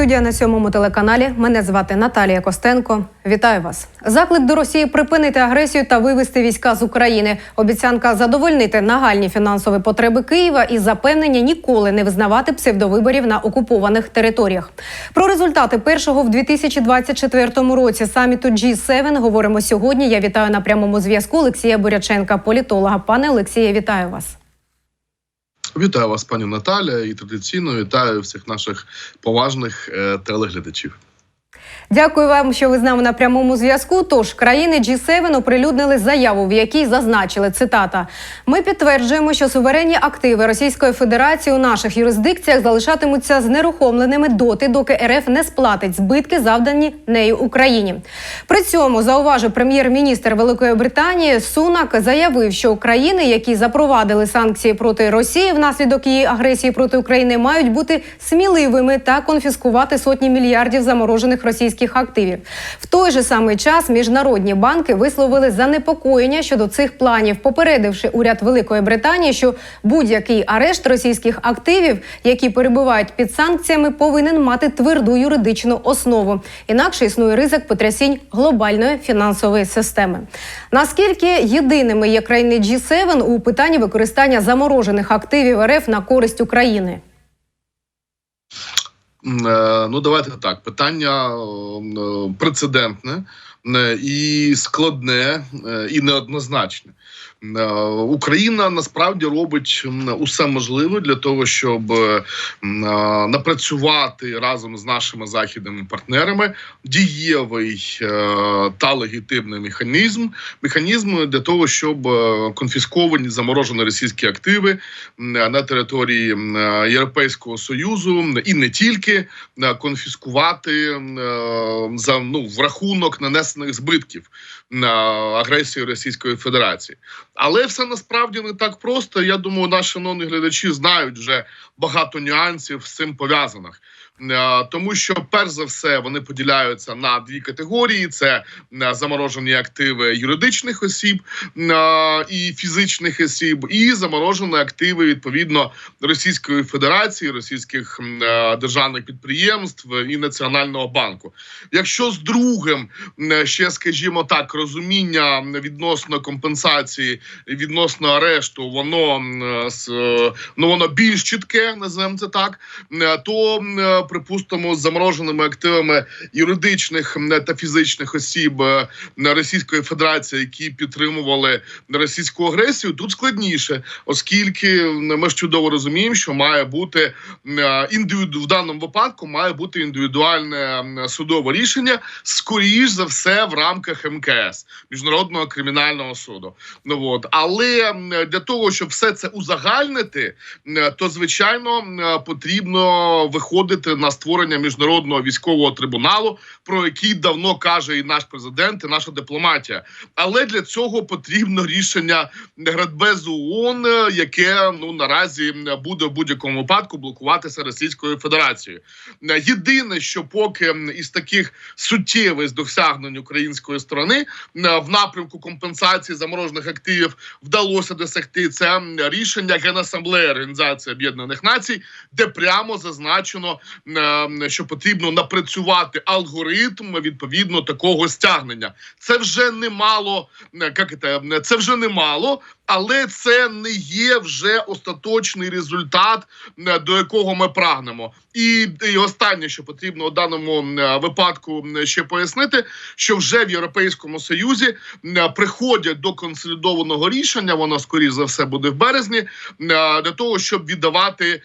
Студія на сьомому телеканалі. Мене звати Наталія Костенко. Вітаю вас. Заклик до Росії припинити агресію та вивести війська з України. Обіцянка задовольнити нагальні фінансові потреби Києва і запевнення ніколи не визнавати псевдовиборів на окупованих територіях. Про результати першого в 2024 році саміту G7 говоримо сьогодні. Я вітаю на прямому зв'язку Олексія Буряченка, політолога. Пане Олексія, вітаю вас. Вітаю вас, пані Наталя, і традиційно вітаю всіх наших поважних е, телеглядачів. Дякую вам, що ви з нами на прямому зв'язку. Тож країни G7 оприлюднили заяву, в якій зазначили цитата: Ми підтверджуємо, що суверенні активи Російської Федерації у наших юрисдикціях залишатимуться знерухомленими доти, доки РФ не сплатить збитки, завдані нею Україні. При цьому зауважив прем'єр-міністр Великої Британії Сунак заявив, що країни, які запровадили санкції проти Росії внаслідок її агресії проти України, мають бути сміливими та конфіскувати сотні мільярдів заморожених російських активів. В той же самий час міжнародні банки висловили занепокоєння щодо цих планів, попередивши уряд Великої Британії, що будь-який арешт російських активів, які перебувають під санкціями, повинен мати тверду юридичну основу. Інакше існує ризик потрясінь глобальної фінансової системи. Наскільки єдиними є країни G7 у питанні використання заморожених активів РФ на користь України? Е, Ну, давайте так. Питання е, прецедентне е, і складне, і неоднозначне. Е, Україна насправді робить усе можливе для того, щоб е, е, напрацювати разом з нашими західними партнерами дієвий та легітимний механізм, механізм для того, щоб конфісковані заморожені російські активи на території Європейського союзу і не тільки конфіскувати за ну в рахунок нанесених збитків на агресію Російської Федерації. Але все насправді не так просто. Я думаю, наші шановні глядачі знають вже багато нюансів з цим пов'язаних. Е, Тому що, перш за все, вони поділяються на дві категорії: це е, заморожені активи юридичних осіб е, і фізичних осіб, і заморожені активи відповідно Російської Федерації, російських державних підприємств і Національного банку. Якщо з другим ще, скажімо так, розуміння відносно компенсації, відносно арешту, воно ну воно більш чітке, називаємо це так, то припустимо з замороженими активами юридичних та фізичних осіб е, Російської Федерації, які підтримували російську агресію, тут складніше, оскільки ми ж чудово розуміємо, що має бути м, індивіду в даному випадку має бути індивідуальне судове рішення, скоріш за все в рамках МКС міжнародного кримінального суду. Ну от але для того, щоб все це узагальнити, то звичайно потрібно виходити на створення міжнародного військового трибуналу, про який давно каже і наш президент, і наша дипломатія. Але для цього потрібно рішення Радбезу ООН, яке ну наразі буде в будь-якому випадку блокуватися Російською Федерацією. Єдине, що поки із таких суттєвих досягнень української сторони в напрямку компенсації заморожених активів вдалося досягти це рішення Генасамблеї Організації Об'єднаних Націй, де прямо зазначено, що потрібно напрацювати алгоритм відповідно такого стягнення. Це вже немало, як це, це вже немало, але це не є вже остаточний результат, до якого ми прагнемо. І, і останнє, що потрібно у даному випадку ще пояснити, що вже в Європейському Союзі приходять до консолідованого рішення, воно скоріш за все буде в березні, для того, щоб віддавати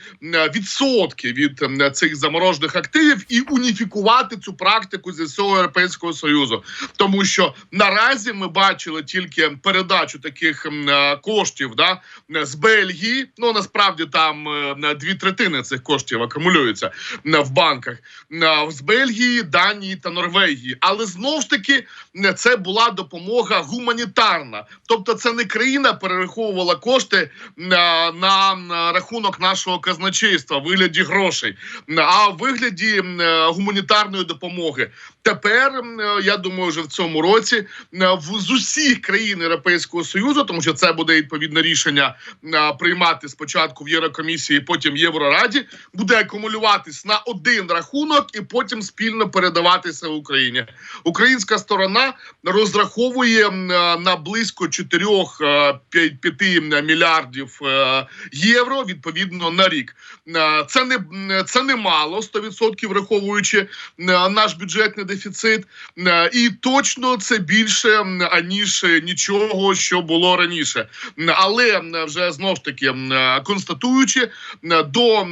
відсотки від цих заморожених активів і уніфікувати цю практику зі всього Європейського Союзу. Тому що наразі ми бачили тільки передачу таких е, коштів да, з Бельгії. Ну насправді там е, дві третини цих коштів акумулюються в банках е, з Бельгії, Данії та Норвегії. Але знов ж таки це була допомога гуманітарна. Тобто, це не країна перераховувала кошти на, рахунок нашого казначейства вигляді грошей, а в вигляді е, гуманітарної допомоги. Тепер е, я думаю, вже в цьому році е, з усіх країн Європейського союзу, тому що це буде відповідне рішення е, приймати спочатку в Єврокомісії, потім в Єврораді, буде акумулюватись на один рахунок і потім спільно передаватися Україні. Українська сторона розраховує на близько 4-5 мільярдів євро відповідно на рік. Це не це не мало 100% враховуючи наш бюджетний дефіцит, Е, і точно це більше аніж нічого, що було раніше. Але вже знов ж таки е, констатуючи до е,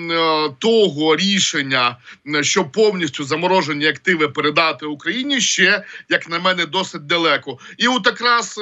того рішення, що повністю заморожені активи передати Україні, ще як на мене досить далеко. І от якраз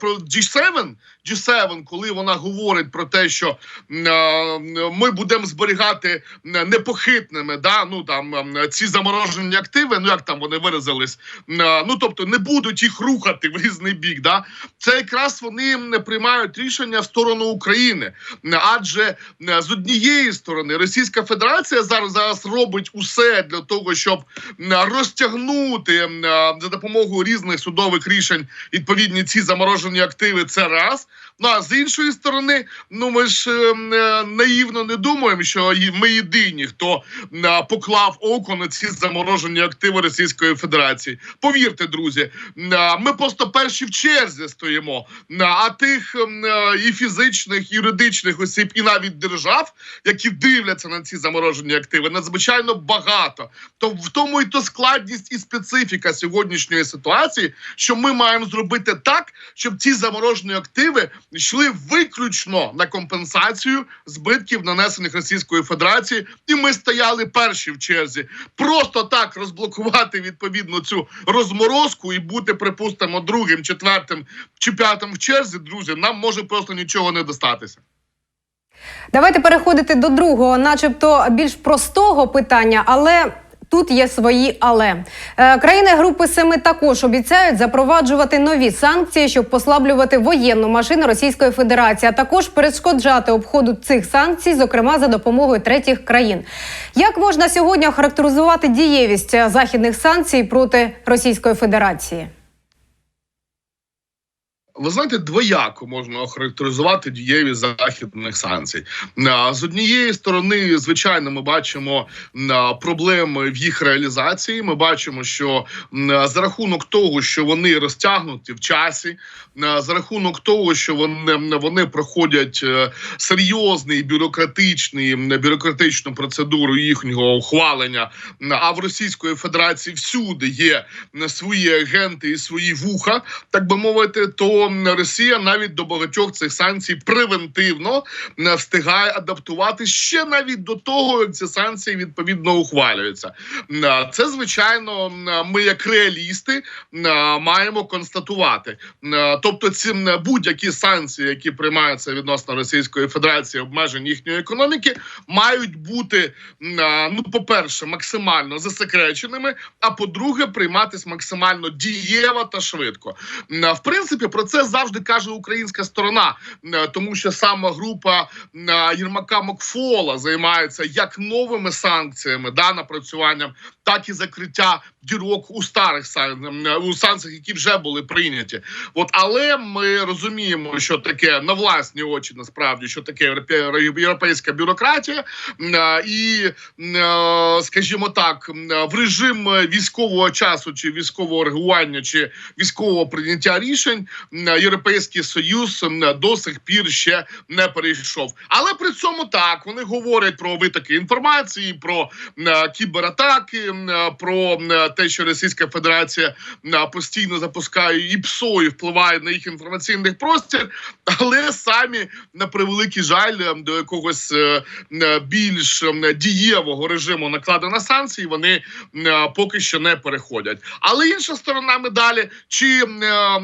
про G7, G7, коли вона говорить про те, що е, ми будемо зберігати непохитними, да ну там ці заморожені активи, ну як там вони виразились, е, ну тобто не будуть їх рухати в різний бік. Да, це якраз вони м, приймають рішення в сторону України, адже з однієї сторони Російська Федерація зараз зараз робить усе для того, щоб розтягнути е, за допомогою різних судових рішень відповідні ці заморожені активи. Це раз. Ну а з іншої сторони, ну ми ж е, е, наївно не думаємо, що ми єдині, хто е, поклав око на ці заморожені активи Російської Федерації. Повірте, друзі, е, ми просто перші в черзі стоїмо. М, А тих е, і фізичних, і юридичних осіб, і навіть держав, які дивляться на ці заморожені активи, надзвичайно багато. То в тому і то складність і специфіка сьогоднішньої ситуації, що ми маємо зробити так, щоб ці заморожені активи йшли виключно на компенсацію збитків, нанесених Російською Федерацією, і ми стояли перші в черзі. Просто так розблокувати відповідно цю розморозку і бути, припустимо, другим, четвертим чи п'ятим в черзі, друзі, нам може просто нічого не достатися. Давайте переходити до другого, начебто більш простого питання, але. Тут є свої але Е, країни Групи Семи також обіцяють запроваджувати нові санкції, щоб послаблювати воєнну машину Російської Федерації, а також перешкоджати обходу цих санкцій, зокрема за допомогою третіх країн. Як можна сьогодні охарактеризувати дієвість е, західних санкцій проти Російської Федерації? Ви знаєте, двояко можна охарактеризувати дієві західних санкцій. З однієї сторони, звичайно, ми бачимо проблеми в їх реалізації. Ми бачимо, що за рахунок того, що вони розтягнуті в часі, за рахунок того, що вони, вони проходять е, серйозний бюрократичний бюрократичну процедуру їхнього ухвалення. А в Російської Федерації всюди є свої агенти і свої вуха, так би мовити, то Росія навіть до багатьох цих санкцій превентивно не встигає адаптувати ще навіть до того, як ці санкції відповідно ухвалюються. Це звичайно ми, як реалісти, маємо констатувати. Тобто, ці будь-які санкції, які приймаються відносно Російської Федерації, обмежень їхньої економіки, мають бути ну, по-перше, максимально засекреченими, а по-друге, прийматись максимально дієво та швидко. В принципі, про це завжди каже українська сторона, тому що саме група Єрмака Макфола займається як новими санкціями, да, напрацюванням, так і закриття дірок у старих сан- у санкціях, які вже були прийняті. От але ми розуміємо, що таке на власні очі, насправді, що таке європейська бюрократія, і скажімо так, в режим військового часу, чи військового реагування, чи військового прийняття рішень, європейський союз м, до сих пір ще не перейшов. Але при цьому так вони говорять про витоки інформації, про м, кібератаки, про те, що Російська Федерація постійно запускає і ПСО, і впливає на їх інформаційний простір, але самі на превеликий жаль до якогось е, е, більш дієвого режиму накладення санкцій вони е, поки що не переходять. Але інша сторона медалі, чи е,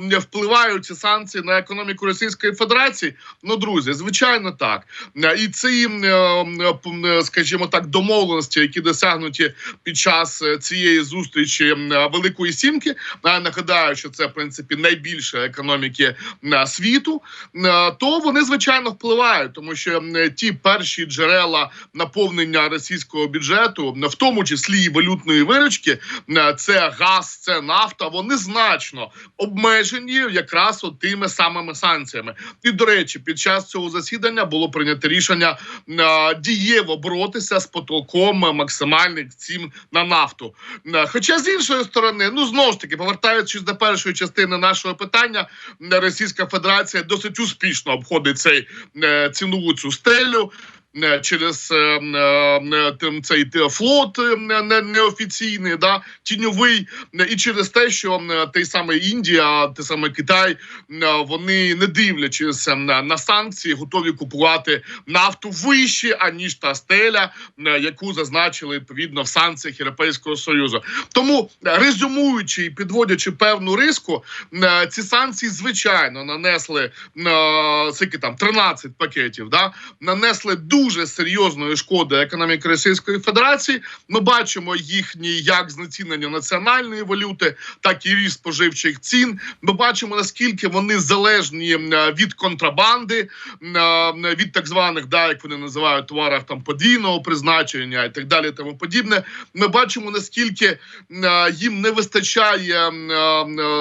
не впливають ці санкції на економіку Російської Федерації? Ну, друзі, звичайно, так. Е, І ці, е, п- е, скажімо так, домовленості, які досягнуті під час е, цієї зустрічі е, Великої Сімки. Нагадаю, що це в принципі найбільше економіки е, світу. е, То вони звичайно впливають, тому що ті перші джерела наповнення російського бюджету, в тому числі і валютної виручки, е, це газ, це нафта. Вони значно обмежені. Спричинені якраз от тими самими санкціями. І до речі, під час цього засідання було прийнято рішення дієво боротися з потолком максимальних цін на нафту. Хоча з іншої сторони, ну знову ж таки, повертаючись до першої частини нашого питання, Російська Федерація досить успішно обходить цей е, цінову цю стелю. Е, Через е, е, цей флот не- неофіційний, да тіньовий, і через те, що е, той самий Індія, той самий Китай, вони не дивлячись на, санкції, готові купувати нафту вище аніж та стеля, яку зазначили відповідно в санкціях Європейського союзу. Тому резюмуючи і підводячи певну риску, ці санкції звичайно нанесли скільки там 13 пакетів. Да нанесли дуже серйозної шкоди економіки Російської Федерації. Ми бачимо їхні як знецінення національної валюти, так і ріст споживчих цін. Ми бачимо наскільки вони залежні від контрабанди, від так званих, да, як вони називають товарах там подвійного призначення і так далі. Тому подібне. Ми бачимо наскільки їм не вистачає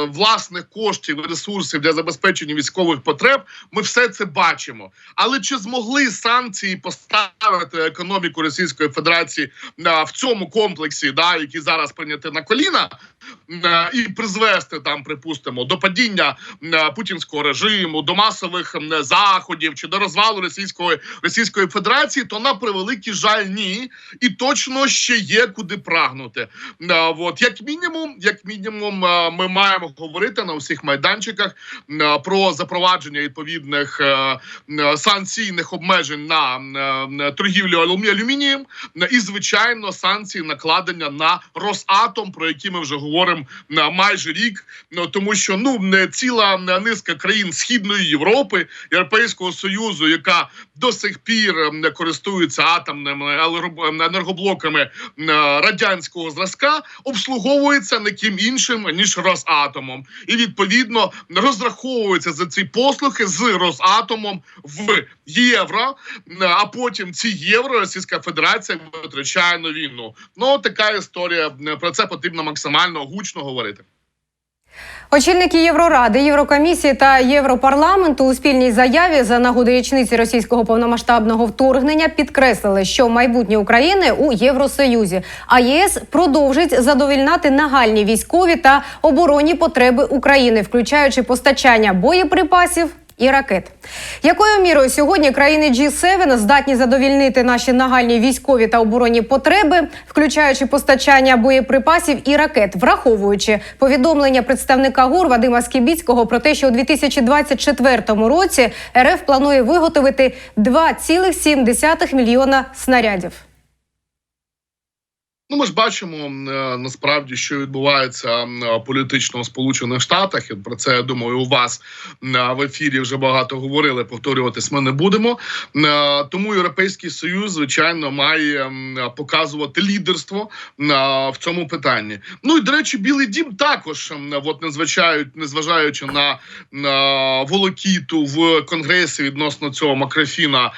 власних коштів ресурсів для забезпечення військових потреб. Ми все це бачимо. Але чи змогли санкції поставити економіку Російської Федерації в цьому комплексі, да, який зараз прийняти на коліна, і призвести там, припустимо, до падіння е, путінського режиму, до масових заходів чи до розвалу Російської Російської Федерації, то на превеликий жаль, ні, і точно ще є куди прагнути. Е, От як мінімум, як мінімум, е, ми маємо говорити на всіх майданчиках е, про запровадження відповідних е, е, санкційних обмежень на е, торгівлю алюмі- алюмінієм е, і звичайно санкції накладення на Росатом, про які ми вже говоримо на майже рік. Ну тому що ну не ціла низка країн Східної Європи, Європейського союзу, яка до сих пір е, користується атомними елеро- енергоблоками радянського зразка, обслуговується не ким іншим ніж Росатомом, і відповідно розраховується за ці послуги з Росатомом в євро. А потім ці євро Російська Федерація витрачає на війну. Ну така історія. Про це потрібно максимально гучно говорити. Очільники Євроради, Єврокомісії та Європарламенту у спільній заяві за нагоди річниці російського повномасштабного вторгнення підкреслили, що майбутнє України у Євросоюзі, а ЄС продовжить задовільнати нагальні військові та оборонні потреби України, включаючи постачання боєприпасів. І ракет, якою мірою сьогодні країни G7 здатні задовільнити наші нагальні військові та оборонні потреби, включаючи постачання боєприпасів і ракет, враховуючи повідомлення представника ГУР Вадима Скібіцького про те, що у 2024 році РФ планує виготовити 2,7 мільйона снарядів. Ну, ми ж бачимо е, насправді, що відбувається е, політично у Сполучених Штатах. І про це я думаю, у вас е, в ефірі вже багато говорили. Повторюватись ми не будемо. Тому Європейський Союз, звичайно, має показувати лідерство в цьому питанні. Ну і до речі, Білий Дім також, от незважаючи, незважаючи на, волокіту в конгресі відносно цього макрофіна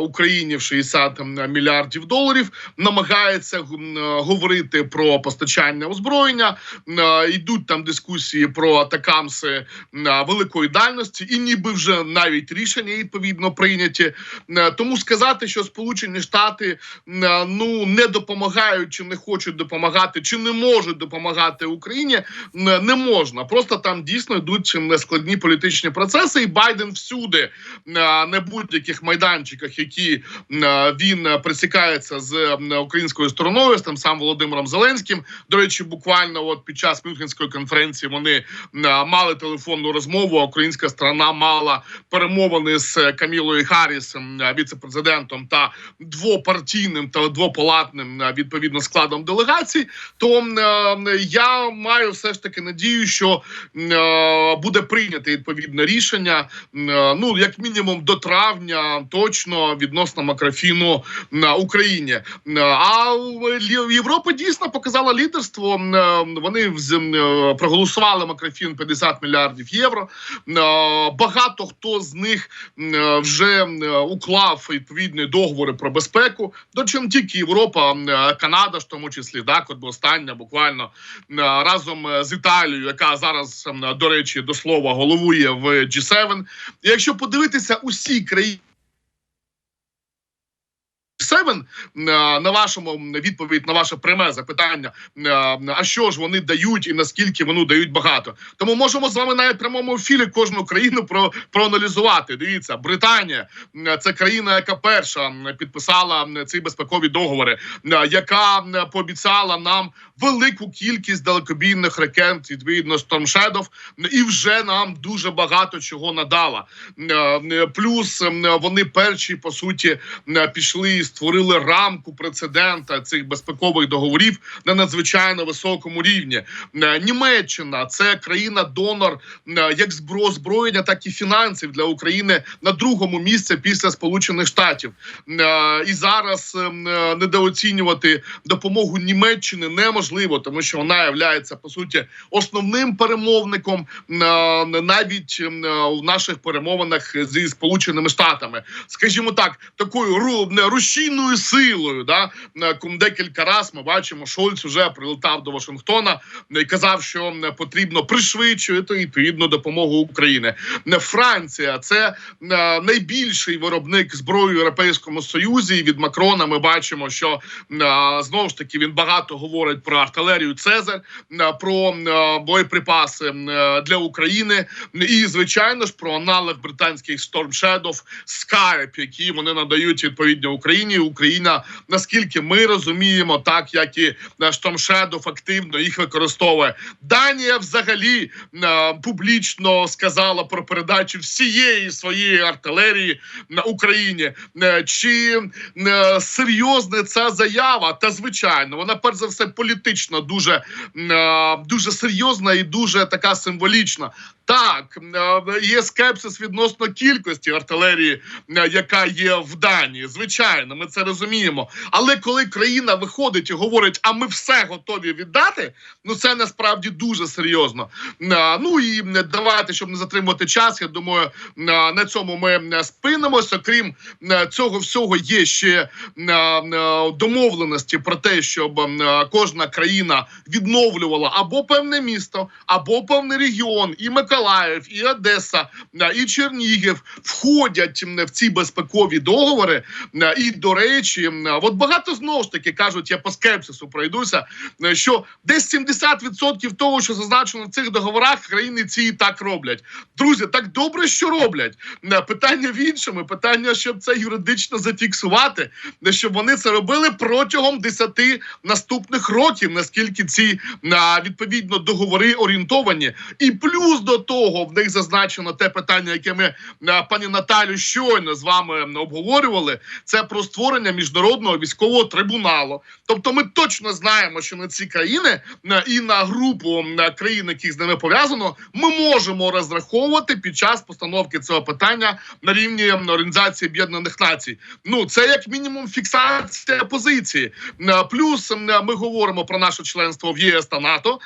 Україні в 60 мільярдів доларів, намагається м, е, говорити про постачання озброєння. Е, Йдуть там дискусії про атакамси е, великої дальності, і ніби вже навіть рішення відповідно прийняті. Тому сказати, що Сполучені Штати ну не допомагають, чи не хочуть допомагати, чи не можуть допомагати Україні, не можна. Просто там дійсно йдуть м, складні політичні процеси, і Байден всюди на будь-яких майданчиках, які він присікається з українською стороною, з тим сам Володимиром Зеленським. До речі, буквально от під час Мюнхенської конференції вони е, мали телефонну розмову. а Українська сторона мала перемовини з Камілою Харріс, е, та двопартійним та двопалатним е, відповідно складом делегацій. То е, я маю все ж таки надію, що е, буде прийнято відповідне рішення. е, Ну як мінімум до травня, точно відносно макрофіну на Україні. А Європа дійсно показала лідерство. Е, Вони е, проголосували Макрофін 50 мільярдів євро. Е, Багато хто з них вже уклав відповідні договори про безпеку. До чим тільки Європа, Канада, в тому числі, так, от остання буквально разом з Італією, яка зараз до речі, до слова головує в G7. І Якщо подивитися усі країни. Севен на вашому відповідь на ваше пряме запитання. е, А що ж вони дають і наскільки вони дають багато? Тому можемо з вами навіть прямому ефірі кожну країну про проаналізувати. Дивіться, Британія м, це країна, яка перша підписала ці безпекові договори, е, яка пообіцяла нам велику кількість далекобійних ракет, відповідно Storm Shadow, і вже нам дуже багато чого надала. Е, е, Плюс вони перші по суті е, пішли і створили рамку прецедента цих безпекових договорів на надзвичайно високому рівні. Е, Німеччина це країна-донор е, як збро- озброєння, так і фінансів для України на другому місці після Сполучених Штатів. Е, І зараз е, м, е, недооцінювати допомогу Німеччини неможливо, тому що вона є по суті основним перемовником навіть е, в наших перемовинах зі Сполученими Штатами, скажімо так, такою ру- не, силою. Да ком декілька раз ми бачимо, Шольц вже прилетав до Вашингтона і казав, що потрібно пришвидшувати відповідну допомогу України. Франція це найбільший виробник зброї в Європейському Союзі. І від Макрона ми бачимо, що знову ж таки він багато говорить про артилерію Цезар, про боєприпаси для України, і звичайно ж про аналог британських Storm Shadow, Skype, які вони надають відповідно Україні. Україна, наскільки ми розуміємо, так як і Storm активно їх використовує. Данія взагалі е, публічно сказала про передачу всієї своєї артилерії на Україні. Е, Чи е, серйозна ця заява? Та звичайно, вона перш за все політично дуже, дуже серйозна і дуже така символічна. Так, е, є скепсис відносно кількості артилерії, е, яка є в Данії. Звичайно, ми це розуміємо. Але коли країна виходить і говорить, а ми все готові віддати, ну це насправді дуже серйозно. Е, Ну і давайте, щоб не затримувати час. Я думаю, на цьому ми спинимося. Крім цього всього, є ще домовленості про те, щоб кожна країна відновлювала або певне місто, або певний регіон, і Миколаїв, і Одеса, е, і Чернігів входять в ці безпекові договори. Е, І до речі, м, от багато знову ж таки кажуть, я по скепсису пройдуся, е, що десь 70% того, що зазначено в цих договорах, країни ці і так роблять. Друзі, так добре, що роблять. Е, Питання в іншому, питання, щоб це юридично зафіксувати, е, щоб вони це робили протягом 10 наступних років, наскільки ці е, відповідно договори орієнтовані. І плюс до того в них зазначено те питання, яке ми е, пані Наталю щойно з вами обговорювали. Це про створення міжнародного військового трибуналу. Тобто, ми точно знаємо, що на ці країни е, і на групу країн, яких з ними пов'язано, ми можемо розраховувати під час постановки цього питання на рівні Організації Об'єднаних Націй. Ну це як мінімум фіксація позиції. Е, Плюс ми говоримо про наше членство в ЄС та НАТО,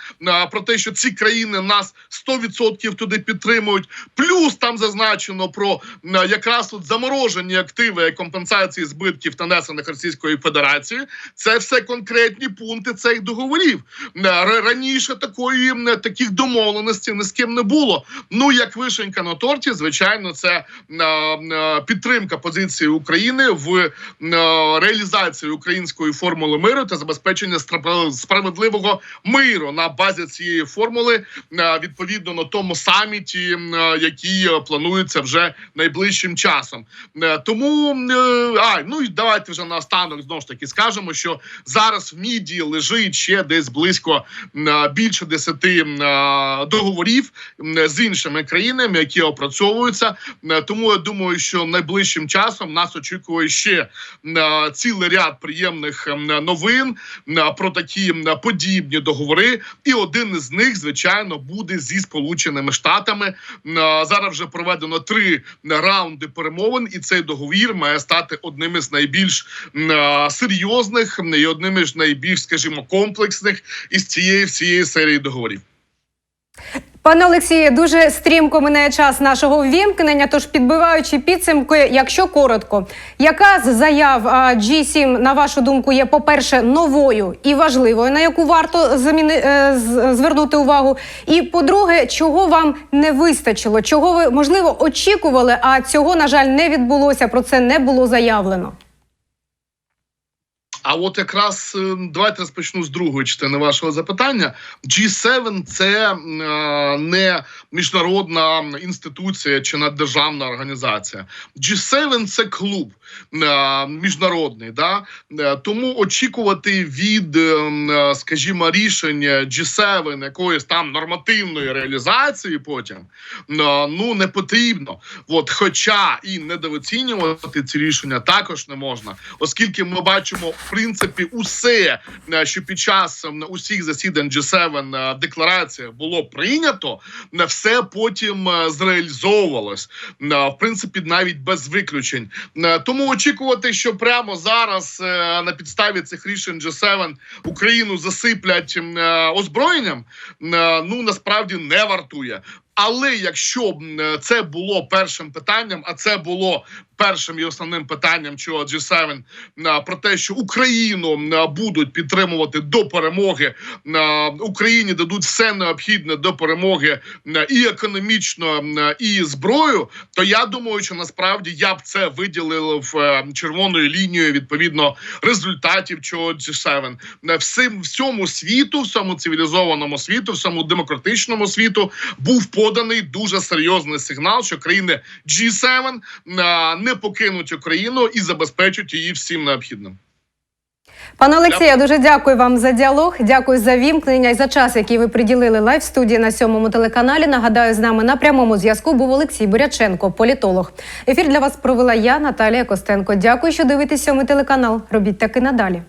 про те, що ці країни нас 100% туди підтримують. Плюс там зазначено про якраз от заморожені активи компенсації збитків нанесених Російською Федерацією. Це все конкретні пункти цих договорів. Раніше такої таких домовленостей ні з ким не було. Ну як вишенька на торті, звичайно, це підтримка позиції України в реалізації української формули миру та забезпечення справедливого миру на базі цієї формули відповідно на тому саміті, м, е, який е, планується вже найближчим часом. Е, Тому а ну і давайте вже наостанок знову ж таки скажемо, що зараз в міді лежить ще десь близько більше десяти договорів з іншими країнами, які опрацьовуються. Тому я думаю, що найближчим часом нас очікує ще цілий ряд приємних новин про такі подібні договори. І один із них, звичайно, буде зі сполученими. Сполученими Штатами. Зараз вже проведено три раунди перемовин, і цей договір має стати одним із найбільш серйозних і одним із найбільш, скажімо, комплексних із цієї всієї серії договорів. Пане Олексію, дуже стрімко минає час нашого ввімкнення. Тож, підбиваючи підсумки, якщо коротко, яка з заяв а, G7, на вашу думку, є, по-перше, новою і важливою, на яку варто заміни, е, звернути увагу? І по-друге, чого вам не вистачило? Чого ви можливо очікували, а цього, на жаль, не відбулося? Про це не було заявлено. А от якраз е, давайте розпочну з другої частини вашого запитання. G7 – це е, не міжнародна інституція чи наддержавна організація. G7 – це клуб міжнародний. Да? Е, Тому очікувати від, е, е, скажімо, рішень G7 якоїсь там нормативної реалізації потім е, ну не потрібно. От, хоча і недооцінювати ці рішення також не можна, оскільки ми бачимо в принципі усе, е, що під час усіх засідань G7 е, декларація було прийнято, все потім е, зреалізовувалось. Е, В принципі, навіть без виключень. Е, Тому очікувати, що прямо зараз е, на підставі цих рішень G7 Україну засиплять е, озброєнням, е, ну насправді не вартує. Але якщо б це було першим питанням, а це було першим і основним питанням чого G7, а, про те, що Україну будуть підтримувати до перемоги, Україні дадуть все необхідне до перемоги і економічно, і зброю, то я думаю, що насправді я б це виділив червоною лінією відповідно результатів чого G7. Е, Всім всьому світу, всьому цивілізованому світу, всьому демократичному світу був поданий дуже серйозний сигнал, що країни G7 е, не покинуть Україну і забезпечать її всім необхідним. Пане Олексію, я дуже дякую вам за діалог. Дякую за вімкнення і за час, який ви приділили лайв студії на сьомому телеканалі. Нагадаю, з нами на прямому зв'язку був Олексій Буряченко, політолог. Ефір для вас провела я, Наталія Костенко. Дякую, що дивитесь сьомий телеканал. Робіть таки надалі.